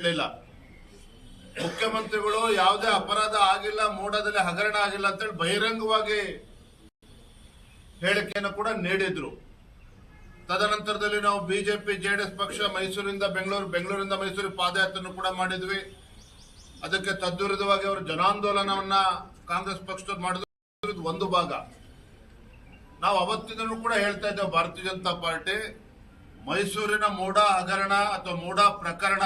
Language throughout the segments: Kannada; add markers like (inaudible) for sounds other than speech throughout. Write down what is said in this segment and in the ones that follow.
ನೀಡಲಿಲ್ಲ ಮುಖ್ಯಮಂತ್ರಿಗಳು ಯಾವುದೇ ಅಪರಾಧ ಆಗಿಲ್ಲ, ಮೋಡದಲ್ಲಿ ಹಗರಣ ಆಗಿಲ್ಲ ಅಂತೇಳಿ ಬಹಿರಂಗವಾಗಿ ಹೇಳಿಕೆಯನ್ನು ಕೂಡ ನೀಡಿದ್ರು. ತದನಂತರದಲ್ಲಿ ನಾವು ಬಿಜೆಪಿ, ಜೆಡಿಎಸ್ ಪಕ್ಷ, ಮೈಸೂರಿಂದ ಬೆಂಗಳೂರು, ಬೆಂಗಳೂರಿಂದ ಮೈಸೂರು ಪಾದಯಾತ್ರೆಯನ್ನು ಕೂಡ ಮಾಡಿದ್ವಿ. ಅದಕ್ಕೆ ತದ್ವಿರುದ್ಧವಾಗಿ ಅವರು ಜನಾಂದೋಲನವನ್ನ ಕಾಂಗ್ರೆಸ್ ಪಕ್ಷದವ್ರು ಮಾಡಿದ್ರು. ಒಂದು ಭಾಗ. ನಾವು ಅವತ್ತಿನೂ ಕೂಡ ಹೇಳ್ತಾ ಇದ್ದೇವೆ, ಭಾರತೀಯ ಜನತಾ ಪಾರ್ಟಿ ಮೈಸೂರಿನ ಮೂಡ ಹಗರಣ ಅಥವಾ ಮೂಡ ಪ್ರಕರಣ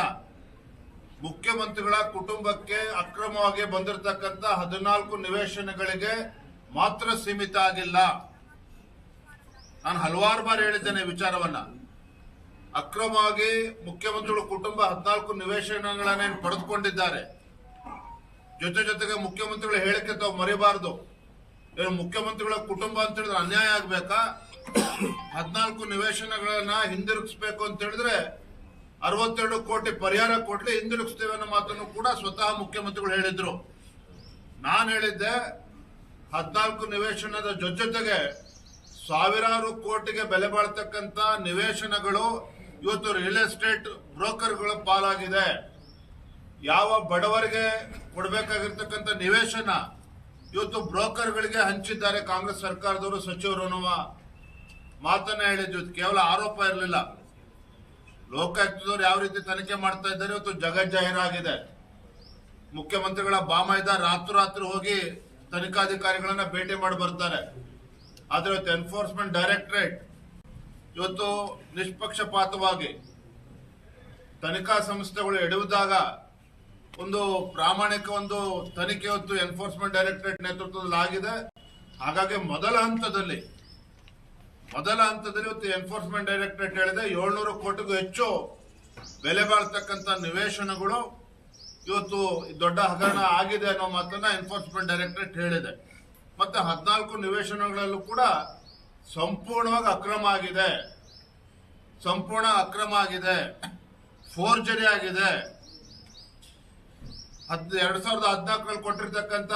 ಮುಖ್ಯಮಂತ್ರಿಗಳ ಕುಟುಂಬಕ್ಕೆ ಅಕ್ರಮವಾಗಿ ಬಂದಿರತಕ್ಕಂತ ಹದಿನಾಲ್ಕು ನಿವೇಶನಗಳಿಗೆ ಮಾತ್ರ ಸೀಮಿತ ಆಗಿಲ್ಲ. ನಾನು ಹಲವಾರು ಬಾರಿ ಹೇಳಿದ್ದೇನೆ ವಿಚಾರವನ್ನ. ಅಕ್ರಮವಾಗಿ ಮುಖ್ಯಮಂತ್ರಿಗಳ ಕುಟುಂಬ ಹದಿನಾಲ್ಕು ನಿವೇಶನಗಳನ್ನೇನು ಪಡೆದುಕೊಂಡಿದ್ದಾರೆ. ಜೊತೆ ಜೊತೆಗೆ ಮುಖ್ಯಮಂತ್ರಿಗಳ ಹೇಳಿಕೆ ತಾವು ಮರಿಬಾರದು. ಮುಖ್ಯಮಂತ್ರಿಗಳ ಕುಟುಂಬ ಅಂತ ಹೇಳಿದ್ರೆ ಅನ್ಯಾಯ ಆಗ್ಬೇಕಾ? ಹದಿನಾಲ್ಕು ನಿವೇಶನಗಳನ್ನ ಹಿಂದಿರುಗಿಸ್ಬೇಕು ಅಂತ ಹೇಳಿದ್ರೆ ಅರವತ್ತೆರಡು ಕೋಟಿ ಪರಿಹಾರ ಕೊಡ್ಲಿ ಹಿಂದಿರುಗಿಸ್ತೇವೆ ಅನ್ನೋ ಮಾತನ್ನು ಕೂಡ ಸ್ವತಃ ಮುಖ್ಯಮಂತ್ರಿಗಳು ಹೇಳಿದ್ರು. ನಾನು ಹೇಳಿದ್ದೆ, ಹದಿನಾಲ್ಕು ನಿವೇಶನದ ಜೊತೆ ಜೊತೆಗೆ ಸಾವಿರಾರು ಕೋಟಿಗೆ ಬೆಲೆ ಬಾಳ್ತಕ್ಕಂತ ನಿವೇಶನಗಳು ಇವತ್ತು ರಿಯಲ್ ಎಸ್ಟೇಟ್ ಬ್ರೋಕರ್ಗಳ ಪಾಲಾಗಿದೆ. ಯಾವ ಬಡವರಿಗೆ ಕೊಡಬೇಕಾಗಿರ್ತಕ್ಕಂಥ ನಿವೇಶನ ಇವತ್ತು ಬ್ರೋಕರ್ಗಳಿಗೆ ಹಂಚಿದ್ದಾರೆ ಕಾಂಗ್ರೆಸ್ ಸರ್ಕಾರದವರು ಸಚಿವರು ಅನ್ನುವ ಮಾತನ್ನ ಹೇಳಿದ್ವಿ ಕೇವಲ ಆರೋಪ ಇರಲಿಲ್ಲ. ಲೋಕಾಯುಕ್ತದವರು ಯಾವ ರೀತಿ ತನಿಖೆ ಮಾಡ್ತಾ ಇದ್ದಾರೆ ಇವತ್ತು ಜಗಜ್ಜಾಹೀರಾಗಿದೆ. ಮುಖ್ಯಮಂತ್ರಿಗಳ ಬಾಮೈದ ರಾತ್ರಿ ಹೋಗಿ ತನಿಖಾಧಿಕಾರಿಗಳನ್ನ ಭೇಟಿ ಮಾಡಿ ಬರ್ತಾರೆ. ಆದ್ರೆ ಇವತ್ತು ಎನ್ಫೋರ್ಸ್ಮೆಂಟ್ ಡೈರೆಕ್ಟರೇಟ್ ಇವತ್ತು ನಿಷ್ಪಕ್ಷಪಾತವಾಗಿ ತನಿಖಾ ಸಂಸ್ಥೆಗಳು ಎಡುವುದಾಗ ಒಂದು ಪ್ರಾಮಾಣಿಕ ಒಂದು ತನಿಖೆ ಇವತ್ತು ಎನ್ಫೋರ್ಸ್ಮೆಂಟ್ ಡೈರೆಕ್ಟರೇಟ್ ನೇತೃತ್ವದಲ್ಲಿ ಆಗಿದೆ ಹಾಗಾಗಿ ಮೊದಲ ಹಂತದಲ್ಲಿ ಮೊದಲ ಹಂತದಲ್ಲಿ ಇವತ್ತು ಎನ್ಫೋರ್ಸ್ಮೆಂಟ್ ಡೈರೆಕ್ಟರೇಟ್ ಹೇಳಿದೆ, ಏಳ್ನೂರು ಕೋಟಿಗೂ ಹೆಚ್ಚು ಬೆಲೆ ಬಾಳ್ತಕ್ಕಂಥ ನಿವೇಶನಗಳು ಇವತ್ತು ದೊಡ್ಡ ಹಗರಣ ಆಗಿದೆ ಅನ್ನೋ ಮಾತನ್ನ ಎನ್ಫೋರ್ಸ್ಮೆಂಟ್ ಡೈರೆಕ್ಟರೇಟ್ ಹೇಳಿದೆ. ಮತ್ತೆ ಹದಿನಾಲ್ಕು ನಿವೇಶನಗಳಲ್ಲೂ ಕೂಡ ಸಂಪೂರ್ಣವಾಗಿ ಅಕ್ರಮ ಆಗಿದೆ. ಸಂಪೂರ್ಣ ಅಕ್ರಮ ಆಗಿದೆ. ಫೋರ್ಜರಿ ಆಗಿದೆ ಹದ್ ಎರಡ್ ಸಾವಿರದ ಹದಿನಾಲ್ಕರಲ್ಲಿ ಕೊಟ್ಟಿರ್ತಕ್ಕಂಥ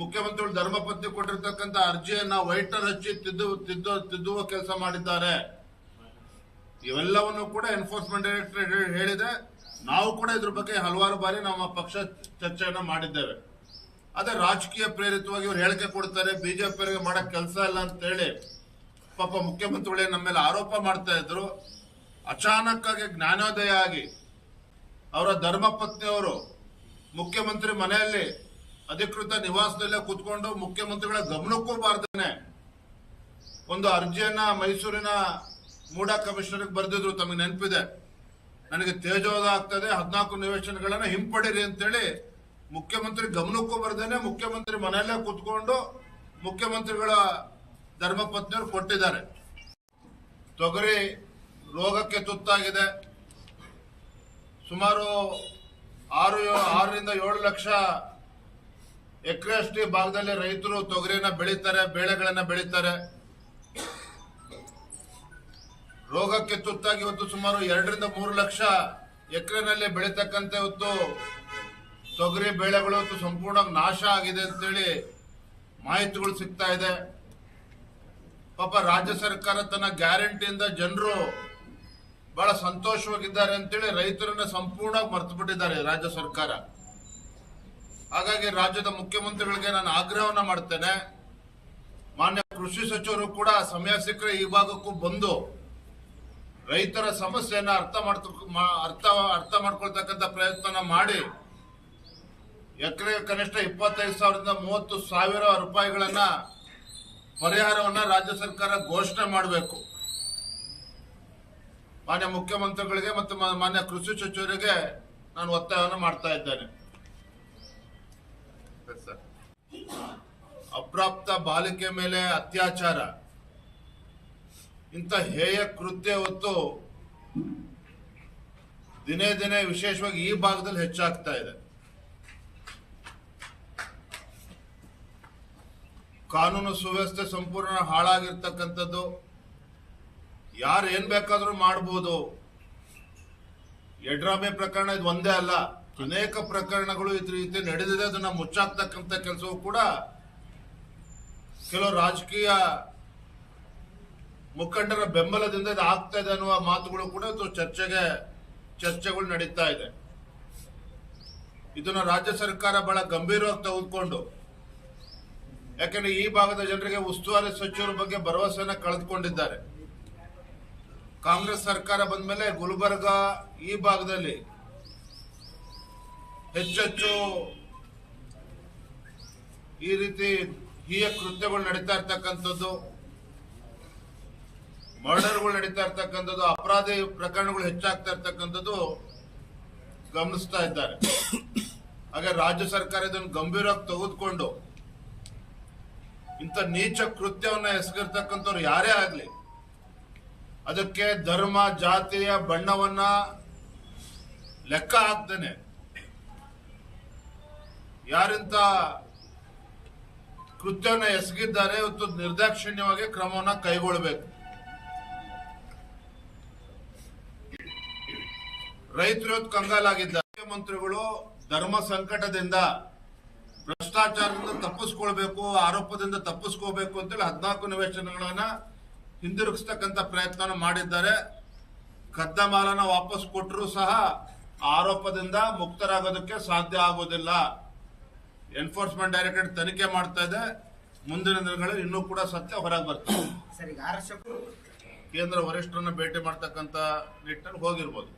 ಮುಖ್ಯಮಂತ್ರಿಗಳು ಧರ್ಮಪತ್ನಿ ಕೊಟ್ಟಿರ್ತಕ್ಕಂಥ ಅರ್ಜಿಯನ್ನ ವೈಟರ್ ಹಚ್ಚಿ ತಿದ್ದು ತಿದ್ದು, ತಿದ್ದುವ ಕೆಲಸ ಮಾಡಿದ್ದಾರೆ. ಇವೆಲ್ಲವನ್ನು ಕೂಡ ಎನ್ಫೋರ್ಸ್ಮೆಂಟ್ ಡೈರೆಕ್ಟರೇಟ್ ಹೇಳಿದೆ ನಾವು ಕೂಡ ಇದ್ರ ಬಗ್ಗೆ ಹಲವಾರು ಬಾರಿ ನಮ್ಮ ಪಕ್ಷ ಚರ್ಚೆಯನ್ನ ಮಾಡಿದ್ದೇವೆ. ಅದೇ ರಾಜಕೀಯ ಪ್ರೇರಿತವಾಗಿ ಇವ್ರು ಹೇಳಿಕೆ ಕೊಡ್ತಾರೆ, ಬಿಜೆಪಿಯವರಿಗೆ ಮಾಡಕ್ ಕೆಲಸ ಇಲ್ಲ ಅಂತ ಹೇಳಿ ಪಾಪ ಮುಖ್ಯಮಂತ್ರಿಗಳೇ ನಮ್ಮ ಮೇಲೆ ಆರೋಪ ಮಾಡ್ತಾ ಇದ್ರು. ಅಚಾನಕ್ ಆಗಿ ಜ್ಞಾನೋದಯ ಆಗಿ ಅವರ ಧರ್ಮಪತ್ನಿಯವರು ಮುಖ್ಯಮಂತ್ರಿ ಮನೆಯಲ್ಲಿ ಅಧಿಕೃತ ನಿವಾಸದಲ್ಲೇ ಕೂತ್ಕೊಂಡು ಮುಖ್ಯಮಂತ್ರಿಗಳ ಗಮನಕ್ಕೂ ಬಾರ್ದೇನೆ. ಒಂದು ಅರ್ಜಿಯನ್ನ ಮೈಸೂರಿನ ಮೂಡ ಕಮಿಷನರ್ಗೆ ಬರೆದಿದ್ರು, ತಮಗೆ ನೆನಪಿದೆ. ನನಗೆ ತೇಜೋದ ಆಗ್ತದೆ, ಹದಿನಾಲ್ಕು ನಿವೇಶನಗಳನ್ನ ಹಿಂಪಡಿರಿ ಅಂತೇಳಿ ಮುಖ್ಯಮಂತ್ರಿ ಗಮನಕ್ಕೂ ಬರ್ದೇನೆ. ಮುಖ್ಯಮಂತ್ರಿ ಮನೆಯಲ್ಲೇ ಕೂತ್ಕೊಂಡು ಮುಖ್ಯಮಂತ್ರಿಗಳ ಧರ್ಮಪತ್ನಿಯವರು ಕೊಟ್ಟಿದ್ದಾರೆ. ತೊಗರಿ ರೋಗಕ್ಕೆ ತುತ್ತಾಗಿದೆ. ಸುಮಾರು ಆರು, ಆರರಿಂದ ಏಳು ಲಕ್ಷ ಎಕರೆ ಅಷ್ಟು ಭಾಗದಲ್ಲಿ ರೈತರು ತೊಗರಿನ ಬೆಳೀತಾರೆ, ಬೇಳೆಗಳನ್ನ ಬೆಳೀತಾರೆ. ರೋಗಕ್ಕೆ ತುತ್ತಾಗಿ ಇವತ್ತು ಸುಮಾರು ಎರಡರಿಂದ ಮೂರು ಲಕ್ಷ ಎಕರೆನಲ್ಲಿ ಬೆಳೀತಕ್ಕಂಥ ಇವತ್ತು ತೊಗರಿ, ಬೆಳೆಗಳು ಇವತ್ತು ಸಂಪೂರ್ಣವಾಗಿ ನಾಶ ಆಗಿದೆ ಅಂತೇಳಿ ಮಾಹಿತಿಗಳು ಸಿಗ್ತಾ ಇದೆ. ಪಾಪ ರಾಜ್ಯ ಸರ್ಕಾರ ತನ್ನ ಗ್ಯಾರಂಟಿಯಿಂದ ಜನರು ಬಹಳ ಸಂತೋಷವಾಗಿದ್ದಾರೆ ಅಂತೇಳಿ ರೈತರನ್ನ ಸಂಪೂರ್ಣವಾಗಿ ಮರ್ತು ಬಿಟ್ಟಿದ್ದಾರೆ ರಾಜ್ಯ ಸರ್ಕಾರ. ಹಾಗಾಗಿ ರಾಜ್ಯದ ಮುಖ್ಯಮಂತ್ರಿಗಳಿಗೆ ನಾನು ಆಗ್ರಹವನ್ನ ಮಾಡ್ತೇನೆ. ಮಾನ್ಯ ಕೃಷಿ ಸಚಿವರು ಕೂಡ ಸಮಯ ಸಿಕ್ಕರೆ ಈ ಭಾಗಕ್ಕೂ ಬಂದು ರೈತರ ಸಮಸ್ಯೆಯನ್ನ ಅರ್ಥ ಮಾಡ್ತ ಅರ್ಥ ಅರ್ಥ ಮಾಡ್ಕೊಳ್ತಕ್ಕಂಥ ಪ್ರಯತ್ನ ಮಾಡಿ ಎಕರೆ ಕನಿಷ್ಠ ಇಪ್ಪತ್ತೈದು ಸಾವಿರದಿಂದ ಮೂವತ್ತು ಸಾವಿರ ರೂಪಾಯಿಗಳನ್ನ ಪರಿಹಾರವನ್ನ ರಾಜ್ಯ ಸರ್ಕಾರ ಘೋಷಣೆ ಮಾಡಬೇಕು. ಮಾನ್ಯ ಮುಖ್ಯಮಂತ್ರಿಗಳಿಗೆ ಮತ್ತು ಮಾನ್ಯ ಕೃಷಿ ಸಚಿವರಿಗೆ ನಾನು ಒತ್ತಾಯವನ್ನು ಮಾಡ್ತಾ ಇದ್ದೇನೆ. ಅಪ್ರಾಪ್ತ ಬಾಲಿಕೆ ಮೇಲೆ ಅತ್ಯಾಚಾರ. ಇಂಥ ಹೇಯ ಕೃತ್ಯ ಹೊತ್ತು ದಿನೇ ದಿನೇ ವಿಶೇಷವಾಗಿ ಈ ಭಾಗದಲ್ಲಿ ಹೆಚ್ಚಾಗ್ತಾ ಇದೆ. ಕಾನೂನು ಸುವ್ಯವಸ್ಥೆ ಸಂಪೂರ್ಣ ಹಾಳಾಗಿರ್ತಕ್ಕಂಥದ್ದು. ಯಾರು ಏನ್ ಬೇಕಾದ್ರೂ ಮಾಡ್ಬೋದು. ಯಡ್ರಾಮೆ ಪ್ರಕರಣ ಇದು ಒಂದೇ ಅಲ್ಲ. ಅನೇಕ ಪ್ರಕರಣಗಳು ಇದ್ರ ರೀತಿ ನಡೆದಿದೆ. ಅದನ್ನ ಮುಚ್ಚಾಕ್ತಕ್ಕಂಥ ಕೆಲಸವೂ ಕೂಡ ಕೆಲವು ರಾಜಕೀಯ ಮುಖಂಡರ ಬೆಂಬಲದಿಂದ ಇದು ಆಗ್ತಾ ಇದೆ ಅನ್ನುವ ಮಾತುಗಳು ಕೂಡ ಚರ್ಚೆಗೆ, ಚರ್ಚೆಗಳು ನಡೀತಾ ಇದೆ. ಇದನ್ನ ರಾಜ್ಯ ಸರ್ಕಾರ ಬಹಳ ಗಂಭೀರವಾಗಿ ತೆಗೆದುಕೊಂಡು, ಯಾಕಂದ್ರೆ ಈ ಭಾಗದ ಜನರಿಗೆ ಉಸ್ತುವಾರಿ ಸಚಿವರ ಬಗ್ಗೆ ಭರವಸೆಯನ್ನು ಕಳೆದುಕೊಂಡಿದ್ದಾರೆ. ಕಾಂಗ್ರೆಸ್ ಸರ್ಕಾರ ಬಂದ ಮೇಲೆ ಗುಲ್ಬರ್ಗ ಈ ಭಾಗದಲ್ಲಿ ಹೆಚ್ಚೆಚ್ಚು ಈ ರೀತಿ ಹೀಯ ಕೃತ್ಯಗಳು ನಡೀತಾ ಇರ್ತಕ್ಕಂಥದ್ದು, ಮರ್ಡರ್ಗಳು ನಡೀತಾ ಇರ್ತಕ್ಕಂಥದ್ದು, ಅಪರಾಧಿ ಪ್ರಕರಣಗಳು ಹೆಚ್ಚಾಗ್ತಾ ಇರ್ತಕ್ಕಂಥದ್ದು ಗಮನಿಸ್ತಾ ಇದ್ದಾರೆ. ಹಾಗೆ ರಾಜ್ಯ ಸರ್ಕಾರ ಇದನ್ನು ಗಂಭೀರವಾಗಿ ತೆಗೆದುಕೊಂಡು ಇಂಥ ನೀಚ ಕೃತ್ಯವನ್ನ ಎಸಗಿರ್ತಕ್ಕಂಥವ್ರು ಯಾರೇ ಆಗ್ಲಿ, ಅದಕ್ಕೆ ಧರ್ಮ, ಜಾತಿಯ ಬಣ್ಣವನ್ನ ಲೆಕ್ಕ ಹಾಕ್ದೇನೆ ಯಾರಿಂತ ಕೃತ್ಯವನ್ನ ಎಸಗಿದ್ದಾರೆ ಇವತ್ತು ನಿರ್ದಾಕ್ಷಿಣ್ಯವಾಗಿ ಕ್ರಮವನ್ನ ಕೈಗೊಳ್ಳಬೇಕು. ರೈತರು ಕಂಗಾಲಾಗಿದ್ದಾರೆ. ಮುಖ್ಯಮಂತ್ರಿಗಳು ಧರ್ಮ ಸಂಕಟದಿಂದ ಭ್ರಷ್ಟಾಚಾರದಿಂದ ತಪ್ಪಿಸ್ಕೊಳ್ಬೇಕು, ಆರೋಪದಿಂದ ತಪ್ಪಿಸ್ಕೋಬೇಕು ಅಂತೇಳಿ ಹದಿನಾಲ್ಕು ನಿವೇಶನಗಳನ್ನ ಹಿಂದಿರುಗಿಸ್ತಕ್ಕಂಥ ಪ್ರಯತ್ನ ಮಾಡಿದ್ದಾರೆ. ಕದ್ದ ಮಾಲನ ವಾಪಸ್ ಕೊಟ್ಟರೂ ಸಹ ಆರೋಪದಿಂದ ಮುಕ್ತರಾಗೋದಕ್ಕೆ ಸಾಧ್ಯ ಆಗೋದಿಲ್ಲ. ಎನ್ಫೋರ್ಸ್ಮೆಂಟ್ ಡೈರೆಕ್ಟರೇಟ್ ತನಿಖೆ ಮಾಡ್ತಾ ಇದೆ. ಮುಂದಿನ ದಿನಗಳಲ್ಲಿ ಇನ್ನೂ ಕೂಡ ಸತ್ಯ ಹೊರಗೆ ಬರ್ತದೆ ಸರ್ ಈಗ ಆರಕ್ಷಕರು ಕೇಂದ್ರ ವರಿಷ್ಠರನ್ನ ಭೇಟಿ ಮಾಡ್ತಕ್ಕಂಥ ನಿಟ್ಟಿನಲ್ಲಿ ಹೋಗಿರ್ಬೋದು.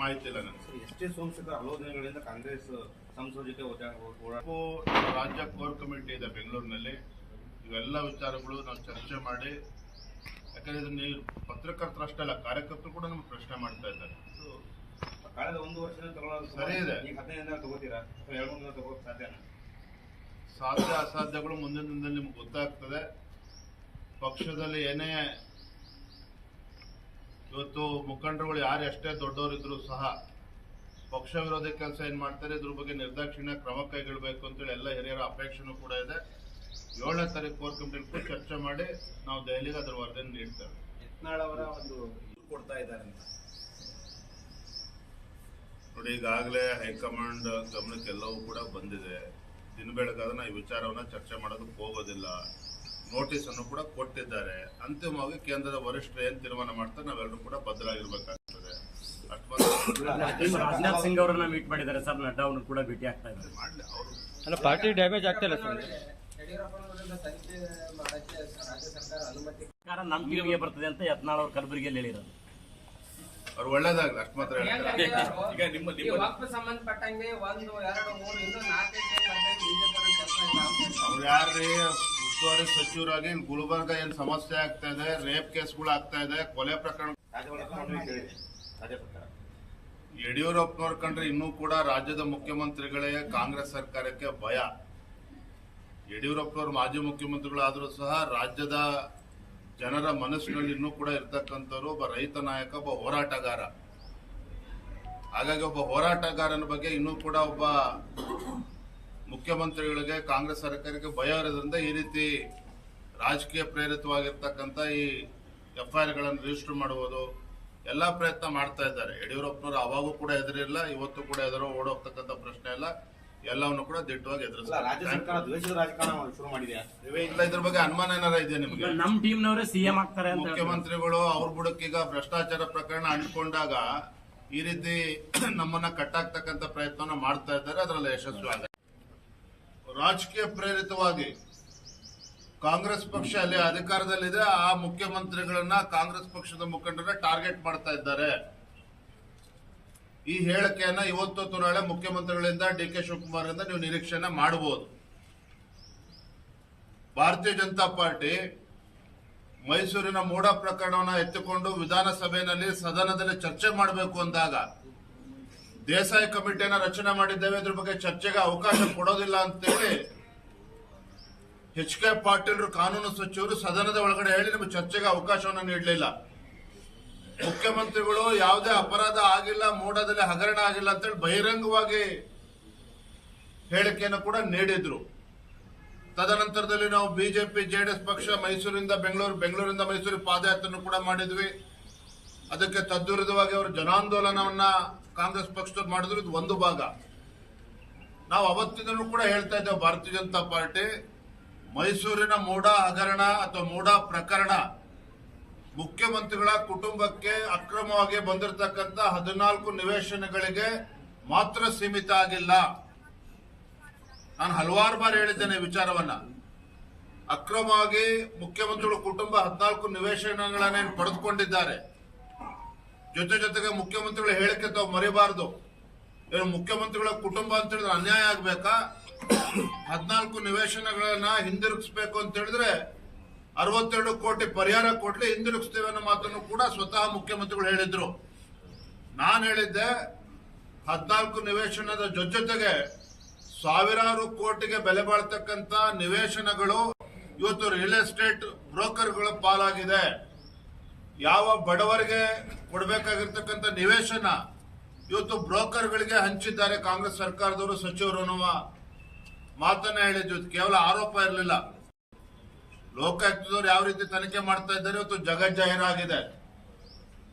ಮಾಹಿತಿ ಇಲ್ಲ ನನಗೆ. ಎಷ್ಟೇ ಸೋಮಶೇಖರ್ ಹಲವು ದಿನಗಳಿಂದ ಕಾಂಗ್ರೆಸ್ ಸಂಸದಕ್ಕೆ ರಾಜ್ಯ ಕೋರ್ ಕಮಿಟಿ ಇದೆ ಬೆಂಗಳೂರಿನಲ್ಲಿ. ಇವೆಲ್ಲ ವಿಚಾರಗಳು ನಾವು ಚರ್ಚೆ ಮಾಡಿ ಯಾಕಂದ್ರೆ ಇದನ್ನ ಪತ್ರಕರ್ತರಷ್ಟೇ ಅಲ್ಲ ಕಾರ್ಯಕರ್ತರು ಕೂಡ ನಮ್ಗೆ ಪ್ರಶ್ನೆ ಮಾಡ್ತಾ ಇದ್ದಾರೆ. ಕಳೆದ ಒಂದು ವರ್ಷದಿಂದ ತಗೊಳ್ಳೋದು ಸರಿ ಇದೆ. ಈಗ ಹದಿನೈದು ದಿನ ತಗೋತೀರಾ? ಅಥವಾ ಎರಡು ಮೂರು ದಿನ ತಗೋಕ್ ಸಾಧ್ಯನಾ? ಸಾಧ್ಯ ಅಸಾಧ್ಯಗಳು ಮುಂದಿನ ದಿನದಲ್ಲಿ ನಿಮ್ಗೆ ಗೊತ್ತಾಗ್ತದೆ. ಪಕ್ಷದಲ್ಲಿ ಏನೇ ಇವತ್ತು ಮುಖಂಡರುಗಳು ಯಾರು ಎಷ್ಟೇ ದೊಡ್ಡವರಿದ್ರು ಸಹ ಪಕ್ಷ ವಿರೋಧಿ ಕೆಲಸ ಏನ್ ಮಾಡ್ತಾರೆ ಇದ್ರ ಬಗ್ಗೆ ನಿರ್ದಾಕ್ಷಿಣ್ಯ ಕ್ರಮ ಕೈಗೊಳ್ಳಬೇಕು ಅಂತೇಳಿ ಎಲ್ಲ ಹಿರಿಯರ ಅಪೇಕ್ಷೆನೂ ಕೂಡ ಇದೆ. ಏಳನೇ ತಾರೀಕು ಕೋರ್ ಕಮಿಟಿ ಕೂಡ ಚರ್ಚೆ ಮಾಡಿ ನಾವು ದೆಹಲಿಗೆ ಅದರ ವರದಿಯನ್ನು ನೀಡ್ತೇವೆ. ಯತ್ನಾಳ್ ಅವರ ಒಂದು ಇದು ಕೊಡ್ತಾ ಇದ್ದಾರೆ ಅಂತ. ನೋಡಿ ಈಗಾಗಲೇ ಹೈಕಮಾಂಡ್ ಗಮನಕ್ಕೆಲ್ಲವೂ ಕೂಡ ಬಂದಿದೆ. ದಿನ ಬೆಳಗಾದ್ರೆ ನಾವು ಈ ವಿಚಾರವನ್ನ ಚರ್ಚೆ ಮಾಡೋದಕ್ಕೆ ಹೋಗೋದಿಲ್ಲ. ನೋಟಿಸ್ ಅನ್ನು ಕೂಡ ಕೊಟ್ಟಿದ್ದಾರೆ. ಅಂತಿಮವಾಗಿ ಕೇಂದ್ರದ ವರಿಷ್ಠರು ಏನ್ ತೀರ್ಮಾನ ಮಾಡ್ತಾರೆ ನಾವೆಲ್ಲರೂ ಕೂಡ ಬದ್ಧರಾಗಿರ್ಬೇಕಾಗ್ತದೆ ರಾಜನಾಥ್ ಸಿಂಗ್ ಅವರನ್ನ ಮೀಟ್ ಮಾಡಿದ್ದಾರೆ. ಸರ್ ನಡ್ಡಾ ಅವ್ರನ್ನ ಕೂಡ ಭೇಟಿ ಆಗ್ತಾ ಇದ್ದಾರೆ. ಮಾಡಲಿ ಅವರು ಅಲ್ಲ ಪಾರ್ಟಿ ಡ್ಯಾಮೇಜ್ ಆಗ್ತಾ ಸರ್. ಸರ್ಕಾರ ಅನುಮತಿ ಸರ್ಕಾರ ನಮ್ಮ ಕಿವಿಗೆ ಬರ್ತದೆ ಅಂತ ಯತ್ನಾಳ್ ಅವ್ರ ಕಲಬುರಗಿಯಲ್ಲಿ ಹೇಳಿರೋದು. ಅವ್ರು ಒಳ್ಳೇದಾಗ್ಲಿ ಅಷ್ಟು ಮಾತ್ರ ಹೇಳ್ತಾರೆ. ಈಗ ನಿಮ್ಮ ಈ ವಕ್ಫ್ ಸಂಬಂಧಪಟ್ಟಂಗೆ ಒಂದು ಎರಡು ಮೂರು ಇನ್ನು ನಾಲ್ಕೈದು ಹದಿನೈದು ಬಿಜೆಪಿ ಕೆಲಸ ಇಲ್ಲ ಅಂತ ಅವ್ರು ಯಾರ್ರೀ? ಉಸ್ತುವಾರಿ ಸಚಿವರಾಗಿ ಗುಲ್ಬರ್ಗ ಏನ್ ಸಮಸ್ಯೆ ಆಗ್ತಾ ಇದೆ? ರೇಪ್ ಕೇಸ್ಗಳು ಆಗ್ತಾ ಇದೆ? ಕೊಲೆ ಪ್ರಕರಣ ಯಡಿಯೂರಪ್ಪನವ್ರ ಕಂಡ್ರೆ ಇನ್ನೂ ಕೂಡ ರಾಜ್ಯದ ಮುಖ್ಯಮಂತ್ರಿಗಳೇ ಕಾಂಗ್ರೆಸ್ ಸರ್ಕಾರಕ್ಕೆ ಭಯ. ಯಡಿಯೂರಪ್ಪನವ್ರು ಮಾಜಿ ಮುಖ್ಯಮಂತ್ರಿಗಳಾದರೂ ಸಹ ರಾಜ್ಯದ ಜನರ ಮನಸ್ಸಿನಲ್ಲಿ ಇನ್ನೂ ಕೂಡ ಇರ್ತಕ್ಕಂಥವ್ರು ಒಬ್ಬ ರೈತ ನಾಯಕ, ಒಬ್ಬ ಹೋರಾಟಗಾರ. ಹಾಗಾಗಿ ಒಬ್ಬ ಹೋರಾಟಗಾರನ ಬಗ್ಗೆ ಇನ್ನೂ ಕೂಡ ಒಬ್ಬ ಮುಖ್ಯಮಂತ್ರಿಗಳಿಗೆ, ಕಾಂಗ್ರೆಸ್ ಸರ್ಕಾರಕ್ಕೆ ಭಯ ಇರೋದ್ರಿಂದ ಈ ರೀತಿ ರಾಜಕೀಯ ಪ್ರೇರಿತವಾಗಿರ್ತಕ್ಕಂಥ ಈ ಎಫ್ ಐ ಗಳನ್ನು ರಿಜಿಸ್ಟರ್ ಮಾಡುವುದು ಎಲ್ಲ ಪ್ರಯತ್ನ ಮಾಡ್ತಾ ಇದ್ದಾರೆ. ಯಡಿಯೂರಪ್ಪನವರು ಅವಾಗೂ ಕೂಡ ಎದುರಿಲ್ಲ ಇವತ್ತು ಕೂಡ ಎದುರು ಓಡೋಗ್ತಕ್ಕಂಥ ಪ್ರಶ್ನೆ ಇಲ್ಲ ಎಲ್ಲವನ್ನು ಕೂಡ ದಿಟ್ಟವಾಗಿ ಅಲ್ಲ ರಾಜ್ಯ ಸರ್ಕಾರ ದ್ವೇಷದ ರಾಜಕಾರಣ ಶುರು ಮಾಡಿದೆ. ಇಲ್ಲ ಇದ್ರ ಬಗ್ಗೆ ಅನುಮಾನ ಏನಾರ ಇದೆ ನಿಮಗೆ? ನಮ್ಮ ಟೀಮ್ನವರೇ ಸಿಎಂ ಆಗ್ತಾರೆ. ಮುಖ್ಯಮಂತ್ರಿಗಳು ಅವ್ರ ಬುಡಕ್ಕೀಗ ಭ್ರಷ್ಟಾಚಾರ ಪ್ರಕರಣ ಅಂಟ್ಕೊಂಡಾಗ ಈ ರೀತಿ (clears throat) ನಮ್ಮನ್ನ ಕಟ್ಟಾಕ್ತಕ್ಕಂತ ಪ್ರಯತ್ನ ಮಾಡ್ತಾ ಇದ್ದಾರೆ. ಅದರಲ್ಲಿ ಯಶಸ್ವಿ ಆಗ ರಾಜಕೀಯ ಪ್ರೇರಿತವಾಗಿ ಕಾಂಗ್ರೆಸ್ ಪಕ್ಷ ಅಲ್ಲಿ ಅಧಿಕಾರದಲ್ಲಿದೆ. ಆ ಮುಖ್ಯಮಂತ್ರಿಗಳನ್ನ ಕಾಂಗ್ರೆಸ್ ಪಕ್ಷದ ಮುಖಂಡರ ಟಾರ್ಗೆಟ್ ಮಾಡ್ತಾ ಇದ್ದಾರೆ. ಈ ಹೇಳಿಕೆಯನ್ನ ಇವತ್ತು ನಾಳೆ ಮುಖ್ಯಮಂತ್ರಿಗಳಿಂದ ಡಿ ಕೆ ಶಿವಕುಮಾರ್ ನೀವು ನಿರೀಕ್ಷೆನ ಮಾಡಬಹುದು ಭಾರತೀಯ ಜನತಾ ಪಾರ್ಟಿ ಮೈಸೂರಿನ ಮೂಡ ಪ್ರಕರಣವನ್ನ ಎತ್ತಿಕೊಂಡು ವಿಧಾನಸಭೆಯಲ್ಲಿ ಸದನದಲ್ಲಿ ಚರ್ಚೆ ಮಾಡಬೇಕು ಅಂದಾಗ ದೇಸಾಯಿ ಕಮಿಟಿಯನ್ನ ರಚನೆ ಮಾಡಿದ್ದೇವೆ ಇದ್ರ ಬಗ್ಗೆ ಚರ್ಚೆಗೆ ಅವಕಾಶ ಕೊಡೋದಿಲ್ಲ ಅಂತೇಳಿ ಎಚ್ ಕೆ ಪಾಟೀಲ್ರು ಕಾನೂನು ಸಚಿವರು ಸದನದ ಒಳಗಡೆ ಹೇಳಿ ನಿಮಗೆ ಚರ್ಚೆಗೆ ಅವಕಾಶವನ್ನು ನೀಡಲಿಲ್ಲ. ಮುಖ್ಯಮಂತ್ರಿಗಳು ಯಾವುದೇ ಅಪರಾಧ ಆಗಿಲ್ಲ, ಮೋಡದಲ್ಲಿ ಹಗರಣ ಆಗಿಲ್ಲ ಅಂತೇಳಿ ಬಹಿರಂಗವಾಗಿ ಹೇಳಿಕೆಯನ್ನು ಕೂಡ ನೀಡಿದ್ರು. ತದನಂತರದಲ್ಲಿ ನಾವು ಬಿಜೆಪಿ, ಜೆಡಿಎಸ್ ಪಕ್ಷ, ಮೈಸೂರಿಂದ ಬೆಂಗಳೂರು, ಬೆಂಗಳೂರಿಂದ ಮೈಸೂರು ಪಾದಯಾತ್ರೆಯನ್ನು ಕೂಡ ಮಾಡಿದ್ವಿ. ಅದಕ್ಕೆ ತದ್ವಿರುದ್ಧವಾಗಿ ಅವರು ಜನಾಂದೋಲನವನ್ನ ಕಾಂಗ್ರೆಸ್ ಪಕ್ಷದವ್ರು ಮಾಡಿದ್ರು. ಇದು ಒಂದು ಭಾಗ. ನಾವು ಅವತ್ತಿನೂ ಕೂಡ ಹೇಳ್ತಾ ಇದ್ದೇವೆ, ಭಾರತೀಯ ಜನತಾ ಪಾರ್ಟಿ ಮೈಸೂರಿನ ಮೂಡ ಹಗರಣ ಅಥವಾ ಮೂಡ ಪ್ರಕರಣ ಮುಖ್ಯಮಂತ್ರಿಗಳ ಕುಟುಂಬಕ್ಕೆ ಅಕ್ರಮವಾಗಿ ಬಂದಿರತಕ್ಕಂತ ಹದಿನಾಲ್ಕು ನಿವೇಶನಗಳಿಗೆ ಮಾತ್ರ ಸೀಮಿತ ಆಗಿಲ್ಲ. ನಾನು ಹಲವಾರು ಬಾರಿ ಹೇಳಿದ್ದೇನೆ ವಿಚಾರವನ್ನ. ಅಕ್ರಮವಾಗಿ ಮುಖ್ಯಮಂತ್ರಿಗಳ ಕುಟುಂಬ ಹದಿನಾಲ್ಕು ನಿವೇಶನಗಳನ್ನೇನು ಪಡೆದುಕೊಂಡಿದ್ದಾರೆ. ಜೊತೆ ಜೊತೆಗೆ ಮುಖ್ಯಮಂತ್ರಿಗಳ ಹೇಳಿಕೆ ತಾವು ಮರಿಬಾರದು. ಏನು ಮುಖ್ಯಮಂತ್ರಿಗಳ ಕುಟುಂಬ ಅಂತ ಹೇಳಿದ್ರೆ ಅನ್ಯಾಯ ಆಗ್ಬೇಕಾ? ಹದಿನಾಲ್ಕು ನಿವೇಶನಗಳನ್ನ ಹಿಂದಿರುಗಿಸ್ಬೇಕು ಅಂತ ಹೇಳಿದ್ರೆ ಅರವತ್ತೆರಡು ಕೋಟಿ ಪರಿಹಾರ ಕೊಡ್ಲಿ ಹಿಂದಿರುಗಿಸ್ತೇವೆ ಅನ್ನೋ ಮಾತನ್ನು ಕೂಡ ಸ್ವತಃ ಮುಖ್ಯಮಂತ್ರಿಗಳು ಹೇಳಿದ್ರು. ನಾನು ಹೇಳಿದ್ದೆ, ಹದಿನಾಲ್ಕು ನಿವೇಶನದ ಜೊತೆಗೆ ಸಾವಿರಾರು ಕೋಟಿಗೆ ಬೆಲೆ ಬಾಳ್ತಕ್ಕಂತ ನಿವೇಶನಗಳು ಇವತ್ತು ರಿಯಲ್ ಎಸ್ಟೇಟ್ ಬ್ರೋಕರ್ಗಳ ಪಾಲಾಗಿದೆ. ಯಾವ ಬಡವರಿಗೆ ಕೊಡಬೇಕಾಗಿರ್ತಕ್ಕಂಥ ನಿವೇಶನ ಇವತ್ತು ಬ್ರೋಕರ್ಗಳಿಗೆ ಹಂಚಿದ್ದಾರೆ ಕಾಂಗ್ರೆಸ್ ಸರ್ಕಾರದವರು, ಸಚಿವರು ಮಾತನ್ನ ಹೇಳಿದ್ವಿ ಕೇವಲ ಆರೋಪ ಇರಲಿಲ್ಲ. ಲೋಕಾಯುಕ್ತದವರು ಯಾವ ರೀತಿ ತನಿಖೆ ಮಾಡ್ತಾ ಇದ್ದಾರೆ ಇವತ್ತು ಜಗಜ್ಜಾಹೀರಾಗಿದೆ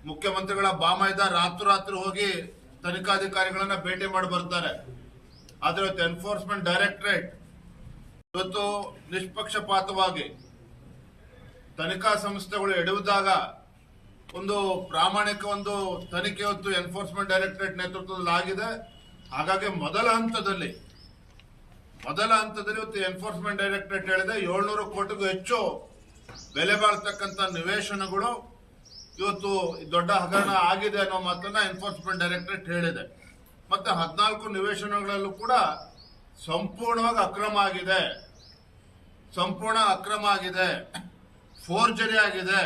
ಮುಖ್ಯಮಂತ್ರಿಗಳ ಬಾಮೈದ ರಾತ್ರೋರಾತ್ರಿ ಹೋಗಿ ತನಿಖಾಧಿಕಾರಿಗಳನ್ನ ಭೇಟಿ ಮಾಡಿ ಬರ್ತಾರೆ. ಆದ್ರೆ ಇವತ್ತು ಎನ್ಫೋರ್ಸ್ಮೆಂಟ್ ಡೈರೆಕ್ಟರೇಟ್ ಇವತ್ತು ನಿಷ್ಪಕ್ಷಪಾತವಾಗಿ ತನಿಖಾ ಸಂಸ್ಥೆಗಳು ಎಡುವುದಾಗ ಒಂದು ಪ್ರಾಮಾಣಿಕ ಒಂದು ತನಿಖೆ ಇವತ್ತು ಎನ್ಫೋರ್ಸ್ಮೆಂಟ್ ಡೈರೆಕ್ಟರೇಟ್ ನೇತೃತ್ವದಲ್ಲಿ ಆಗಿದೆ ಹಾಗಾಗಿ ಮೊದಲ ಹಂತದಲ್ಲಿ ಮೊದಲ ಹಂತದಲ್ಲಿ ಇವತ್ತು ಎನ್ಫೋರ್ಸ್ಮೆಂಟ್ ಡೈರೆಕ್ಟರೇಟ್ ಹೇಳಿದೆ, ಏಳ್ನೂರು ಕೋಟಿಗೂ ಹೆಚ್ಚು ಬೆಲೆ ಬಾಳ್ತಕ್ಕಂಥ ನಿವೇಶನಗಳು ಇವತ್ತು ದೊಡ್ಡ ಹಗರಣ ಆಗಿದೆ ಅನ್ನೋ ಮಾತನ್ನ ಎನ್ಫೋರ್ಸ್ಮೆಂಟ್ ಡೈರೆಕ್ಟರೇಟ್ ಹೇಳಿದೆ. ಮತ್ತೆ ಹದಿನಾಲ್ಕು ನಿವೇಶನಗಳಲ್ಲೂ ಕೂಡ ಸಂಪೂರ್ಣವಾಗಿ ಅಕ್ರಮ ಆಗಿದೆ. ಸಂಪೂರ್ಣ ಅಕ್ರಮ ಆಗಿದೆ. ಫೋರ್ಜರಿ ಆಗಿದೆ.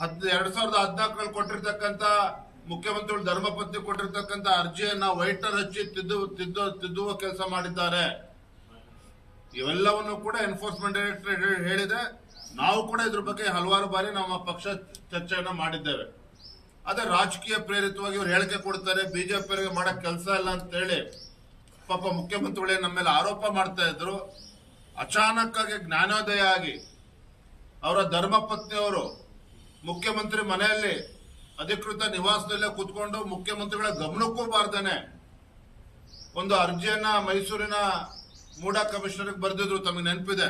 ಹದ್ ಎರಡ್ ಸಾವಿರದ ಹದಿನಾಲ್ಕರಲ್ಲಿ ಕೊಟ್ಟಿರ್ತಕ್ಕಂಥ ಮುಖ್ಯಮಂತ್ರಿಗಳು ಧರ್ಮಪತ್ನಿ ಕೊಟ್ಟಿರ್ತಕ್ಕಂಥ ಅರ್ಜಿಯನ್ನ ವೈಟರ್ ಹಚ್ಚಿ ತಿದ್ದು ತಿದ್ದು, ತಿದ್ದುವ ಕೆಲಸ ಮಾಡಿದ್ದಾರೆ. ಇವೆಲ್ಲವನ್ನು ಕೂಡ ಎನ್ಫೋರ್ಸ್ಮೆಂಟ್ ಡೈರೆಕ್ಟರೇಟ್ ಹೇಳಿದೆ. ನಾವು ಕೂಡ ಇದ್ರ ಬಗ್ಗೆ ಹಲವಾರು ಬಾರಿ ನಮ್ಮ ಪಕ್ಷ ಚರ್ಚೆಯನ್ನು ಮಾಡಿದ್ದೇವೆ. ಅದೇ ರಾಜಕೀಯ ಪ್ರೇರಿತವಾಗಿ ಇವ್ರು ಹೇಳಿಕೆ ಕೊಡ್ತಾರೆ, ಬಿಜೆಪಿಯವರಿಗೆ ಮಾಡಕ್ ಕೆಲಸ ಇಲ್ಲ ಅಂತ ಹೇಳಿ ಪಾಪ ಮುಖ್ಯಮಂತ್ರಿಗಳೇ ನಮ್ಮ ಮೇಲೆ ಆರೋಪ ಮಾಡ್ತಾ ಇದ್ರು. ಅಚಾನಕ್ ಆಗಿ ಜ್ಞಾನೋದಯ ಆಗಿ ಅವರ ಧರ್ಮಪತ್ನಿಯವರು ಮುಖ್ಯಮಂತ್ರಿ ಮನೆಯಲ್ಲಿ ಅಧಿಕೃತ ನಿವಾಸದಲ್ಲೇ ಕೂತ್ಕೊಂಡು ಮುಖ್ಯಮಂತ್ರಿಗಳ ಗಮನಕ್ಕೂ ಬಾರ್ದೇನೆ. ಒಂದು ಅರ್ಜಿಯನ್ನ ಮೈಸೂರಿನ ಮೂಡಾ ಕಮಿಷನರ್ಗೆ ಬರೆದಿದ್ರು, ತಮಗೆ ನೆನಪಿದೆ.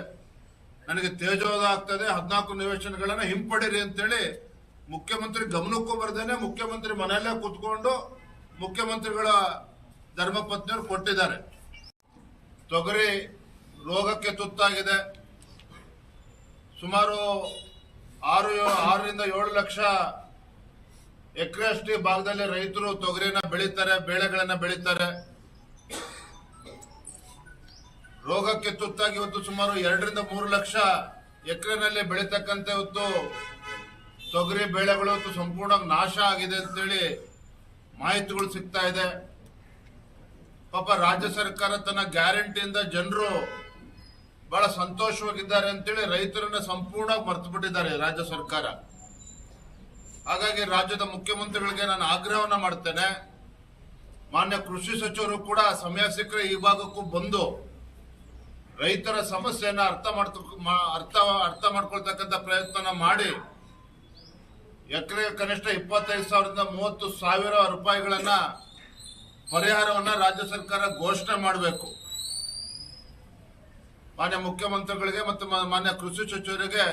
ನನಗೆ ತೇಜೋದ ಆಗ್ತದೆ, ಹದಿನಾಲ್ಕು ನಿವೇಶನಗಳನ್ನ ಹಿಂಪಡೀರಿ ಅಂತೇಳಿ ಮುಖ್ಯಮಂತ್ರಿ ಗಮನಕ್ಕೂ ಬರ್ದೇನೆ. ಮುಖ್ಯಮಂತ್ರಿ ಮನೆಯಲ್ಲೇ ಕೂತ್ಕೊಂಡು ಮುಖ್ಯಮಂತ್ರಿಗಳ ಧರ್ಮಪತ್ನಿಯವರು ಕೊಟ್ಟಿದ್ದಾರೆ. ತೊಗರಿ ರೋಗಕ್ಕೆ ತುತ್ತಾಗಿದೆ. ಸುಮಾರು ಆರು, ಆರರಿಂದ ಏಳು ಲಕ್ಷ ಎಕರೆಯಷ್ಟು ಭಾಗದಲ್ಲಿ ರೈತರು ತೊಗರಿನ ಬೆಳೀತಾರೆ, ಬೆಳೆಗಳನ್ನ ಬೆಳೀತಾರೆ. ರೋಗಕ್ಕೆ ತುತ್ತಾಗಿ ಇವತ್ತು ಸುಮಾರು ಎರಡರಿಂದ ಮೂರು ಲಕ್ಷ ಎಕರೆನಲ್ಲಿ ಬೆಳೀತಕ್ಕಂಥ ಇವತ್ತು ತೊಗರಿ, ಬೆಳೆಗಳು ಇವತ್ತು ಸಂಪೂರ್ಣ ನಾಶ ಆಗಿದೆ ಅಂತೇಳಿ ಮಾಹಿತಿಗಳು ಸಿಗ್ತಾ ಇದೆ. ಪಾಪ ರಾಜ್ಯ ಸರ್ಕಾರ ತನ್ನ ಗ್ಯಾರಂಟಿಯಿಂದ ಜನರು ಬಹಳ ಸಂತೋಷವಾಗಿದ್ದಾರೆ ಅಂತೇಳಿ ರೈತರನ್ನ ಸಂಪೂರ್ಣ ಮರ್ತು ಬಿಟ್ಟಿದ್ದಾರೆ ರಾಜ್ಯ ಸರ್ಕಾರ. ಹಾಗಾಗಿ ರಾಜ್ಯದ ಮುಖ್ಯಮಂತ್ರಿಗಳಿಗೆ ನಾನು ಆಗ್ರಹವನ್ನ ಮಾಡ್ತೇನೆ. ಮಾನ್ಯ ಕೃಷಿ ಸಚಿವರು ಕೂಡ ಸಮಯ ಸಿಕ್ಕರೆ ಈ ಭಾಗಕ್ಕೂ ಬಂದು ರೈತರ ಸಮಸ್ಯೆಯನ್ನ ಅರ್ಥ ಮಾಡ್ತ ಅರ್ಥ ಅರ್ಥ ಮಾಡ್ಕೊಳ್ತಕ್ಕಂಥ ಪ್ರಯತ್ನ ಮಾಡಿ ಎಕರೆ ಕನಿಷ್ಠ ಇಪ್ಪತ್ತೈದು ಸಾವಿರದಿಂದ ಮೂವತ್ತು ಸಾವಿರ ರೂಪಾಯಿಗಳನ್ನ ಪರಿಹಾರವನ್ನ ರಾಜ್ಯ ಸರ್ಕಾರ ಘೋಷಣೆ ಮಾಡಬೇಕು. ಮಾನ್ಯ ಮುಖ್ಯಮಂತ್ರಿಗಳಿಗೆ ಮತ್ತು ಮಾನ್ಯ ಕೃಷಿ ಸಚಿವರಿಗೆ